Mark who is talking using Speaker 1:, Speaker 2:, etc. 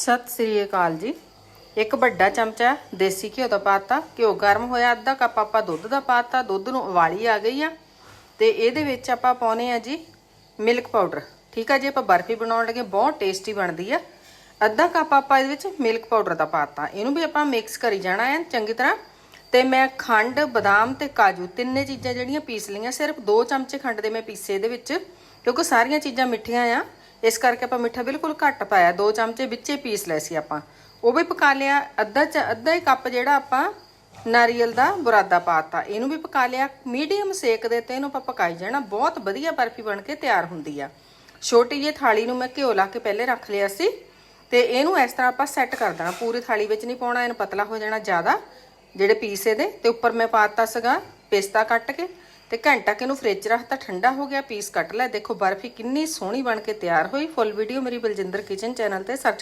Speaker 1: ਸਤਿ ਸ੍ਰੀ ਅਕਾਲ ਜੀ। ਇੱਕ ਵੱਡਾ ਚਮਚਾ ਦੇਸੀ ਘਿਓ ਦਾ ਪਾਤਾ। ਘਿਓ ਗਰਮ ਹੋਇਆ ਅੱਧਾ ਕੱਪ ਆਪਾਂ ਦੁੱਧ ਦਾ ਪਾਤਾ। ਦੁੱਧ ਨੂੰ ਉਬਾਲੀ ਆ ਗਈ ਆ। ਤੇ ਇਹਦੇ ਵਿੱਚ ਆਪਾਂ ਪਾਉਨੇ ਆ ਜੀ ਮਿਲਕ ਪਾਊਡਰ। ਠੀਕ ਆ ਜੀ, ਆਪਾਂ ਬਰਫੀ ਬਣਾਉਣ ਲੱਗੇ ਬਹੁਤ ਟੇਸਟੀ ਬਣਦੀ ਆ। ਅੱਧਾ ਕੱਪ ਆਪਾਂ ਇਹਦੇ ਵਿੱਚ ਮਿਲਕ ਪਾਊਡਰ ਦਾ ਪਾਤਾ। ਇਹਨੂੰ ਵੀ ਆਪਾਂ ਮਿਕਸ ਕਰੀ ਜਾਣਾ ਹੈ ਚੰਗੀ ਤਰ੍ਹਾਂ। ਤੇ ਮੈਂ ਖੰਡ, ਬਦਾਮ ਤੇ ਕਾਜੂ ਤਿੰਨੇ ਚੀਜ਼ਾਂ ਜਿਹੜੀਆਂ ਪੀਸ ਲਈਆਂ। ਸਿਰਫ 2 ਚਮਚੇ ਖੰਡ ਦੇ ਮੈਂ ਪੀਸੇ ਇਹਦੇ ਵਿੱਚ, ਕਿਉਂਕਿ ਸਾਰੀਆਂ ਚੀਜ਼ਾਂ ਮਿੱਠੀਆਂ ਆ। ਇਸ ਕਰਕੇ ਆਪਾਂ ਮਿੱਠਾ ਬਿਲਕੁਲ ਘੱਟ ਪਾਇਆ 2 ਚਮਚੇ ਵਿੱਚੇ ਪੀਸ ਲਏ ਸੀ ਆਪਾਂ। ਉਹ ਵੀ ਪਕਾ ਲਿਆ, ਅੱਧਾ ਚ, ਅੱਧਾ ਹੀ ਕੱਪ ਜਿਹੜਾ ਆਪਾਂ ਨਾਰੀਅਲ ਦਾ ਬੁਰਾਦਾ ਪਾਤਾ। ਇਹਨੂੰ ਵੀ ਪਕਾ ਲਿਆ, ਮੀਡੀਅਮ ਸੇਕ ਦੇ ਤੇ ਇਹਨੂੰ ਆਪਾਂ ਪਕਾਈ ਜਾਣਾ। ਬਹੁਤ ਵਧੀਆ ਬਰਫੀ ਬਣ ਕੇ ਤਿਆਰ ਹੁੰਦੀ ਆ। ਛੋਟੀ ਜਿਹੀ ਥਾਲੀ ਨੂੰ ਮੈਂ ਘਿਓ ਲਾ ਕੇ ਪਹਿਲੇ ਰੱਖ ਲਿਆ ਸੀ ਤੇ ਇਹਨੂੰ ਇਸ ਤਰ੍ਹਾਂ ਆਪਾਂ ਸੈੱਟ ਕਰ ਦੇਣਾ। ਪੂਰੀ ਥਾਲੀ ਵਿੱਚ ਨਹੀਂ ਪਾਉਣਾ, ਇਹਨੂੰ ਪਤਲਾ ਹੋ ਜਾਣਾ ਜ਼ਿਆਦਾ, ਜਿਹੜੇ ਪੀਸੇ ਦੇ ਤੇ ਉੱਪਰ ਮੈਂ ਪਾਤਾ ਸੀਗਾ, ਪਿਸਤਾ ਕੱਟ ਕੇ। ਤੇ ਘੰਟਾ ਕਿ ਇਹਨੂੰ ਫ੍ਰਿਜ 'ਚ ਰੱਖਤਾ ਠੰਡਾ ਹੋ ਗਿਆ ਪੀਸ ਕੱਟ ਲੈ। ਦੇਖੋ ਬਰਫੀ ਕਿੰਨੀ ਸੋਹਣੀ ਬਣ ਕੇ ਤਿਆਰ ਹੋਈ। ਫੁੱਲ ਵੀਡੀਓ ਮੇਰੀ ਬਲਜਿੰਦਰ ਕਿਚਨ ਚੈਨਲ ਤੇ ਸਰਚ